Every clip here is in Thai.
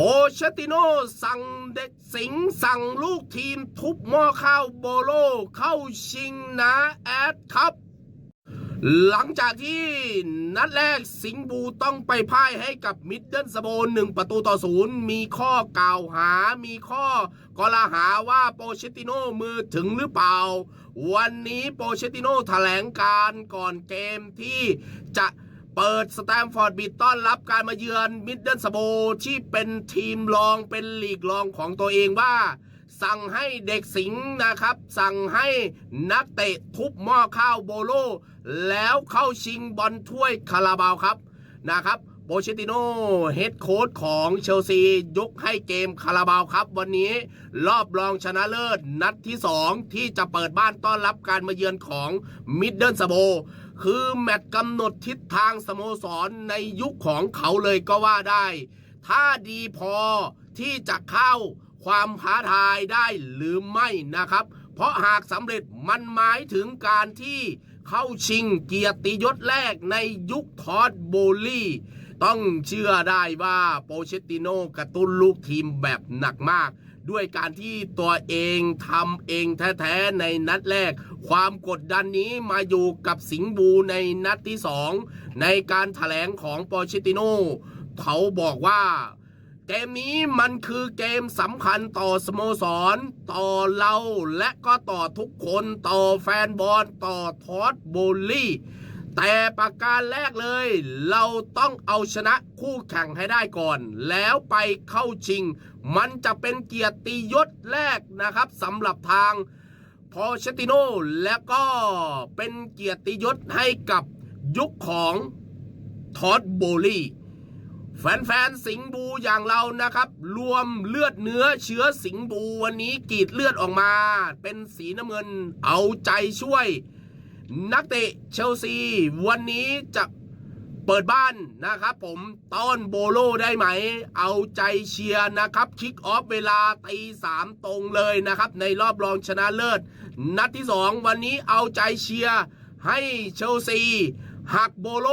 โปเชตติโนสั่งเด็กสิงสั่งลูกทีมทุบหม้อข้าวโบโลเข้าชิงนะแอดครับ หลังจากที่นัดแรกสิงบูต้องไปพ่ายให้กับมิดเดิลสโบนหนึ่งประตูต่อศูนย์มีข้อกล่าวหา มีข้อกล่าวหาว่าโปเชตติโนมือถึงหรือเปล่า วันนี้โปเชตติโนแถลงการก่อนเกมที่จะ เปิดสแตมฟอร์ดบิดต้อนรับการมาเยือนมิดเดิลสโบที่เป็นทีมรองเป็นลีกรองของตัวเองว่า สั่งให้เด็กสิงห์นะครับ สั่งให้นักเตะทุบหม้อข้าวโบโล แล้วเข้าชิงบอลถ้วยคาราบาวครับนะครับโปเชติโน่เฮดโค้ชของเชลซียกให้เกมคาราบาวครับ วันนี้รอบรองชนะเลิศนัดที่ 2 ที่จะเปิดบ้านต้อนรับการมาเยือนของมิดเดิลสโบ คือแมตช์กำหนดทิศทางสโมสรในยุคของเขาเลยก็ว่าได้ ถ้าดีพอที่จะเข้าความท้าทายได้หรือไม่นะครับ เพราะหากสำเร็จมันหมายถึงการที่เข้าชิงเกียรติยศแรกในยุคทอดโบลี่ ต้องเชื่อได้ว่าโปเชตติโนกระตุ้นลูกทีมแบบหนักมาก ด้วยการที่ตัวเองทำเองแท้ๆในนัดแรก ความกดดันนี้มาอยู่กับสิงห์บูในนัดที่สองในการถแถลงของโปเชตติโนเขาบอกว่าเกมนี้มันคือเกมสำคัญต่อสโมสร ต่อเราและก็ต่อทุกคนต่อแฟนบอลต่อทอดโบลลี่ แต่ประการแรกเลย เราต้องเอาชนะคู่แข่งให้ได้ก่อน แล้วไปเข้าชิง มันจะเป็นเกียรติยศแรกนะครับสำหรับทางพอเชติโนและก็เป็นเกียรติยศให้กับยุคของทอดโบลี่แฟนๆสิงห์บูอย่างเรานะครับ รวมเลือดเนื้อเชื้อสิงห์บูวันนี้กรีดเลือดออกมา เป็นสีน้ำเงินเอาใจช่วย นักเตะเชลซี วันนี้จะเปิดบ้านนะครับผมต้อนโบโลได้ไหม เอาใจเชียร์นะครับคิกออฟเวลาตีสามตรงเลยนะครับ ในรอบรองชนะเลิศ นัดที่สองวันนี้เอาใจเชียร์ให้เชลซีหักโบโล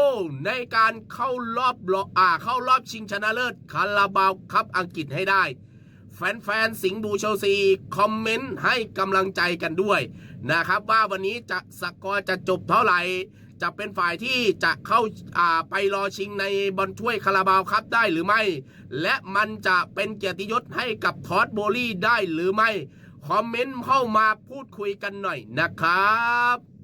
ในการเข้ารอบรออ่าเข้ารอบชิงชนะเลิศคาราบาวคัพอังกฤษให้ได้ แฟนๆสิงห์บูเชลซี คอมเมนต์ให้กำลังใจกันด้วยนะครับ ว่าวันนี้จะสกอร์จะจบเท่าไหร่ จะเป็นฝ่ายที่จะเข้าาไปรอชิงในบอลถ้วยคาราบาวครับได้หรือไม่ และมันจะเป็นเกียรติยศให้กับทอดโบลี่ได้หรือไม่ คอมเมนต์เข้ามาพูดคุยกันหน่อยนะครับ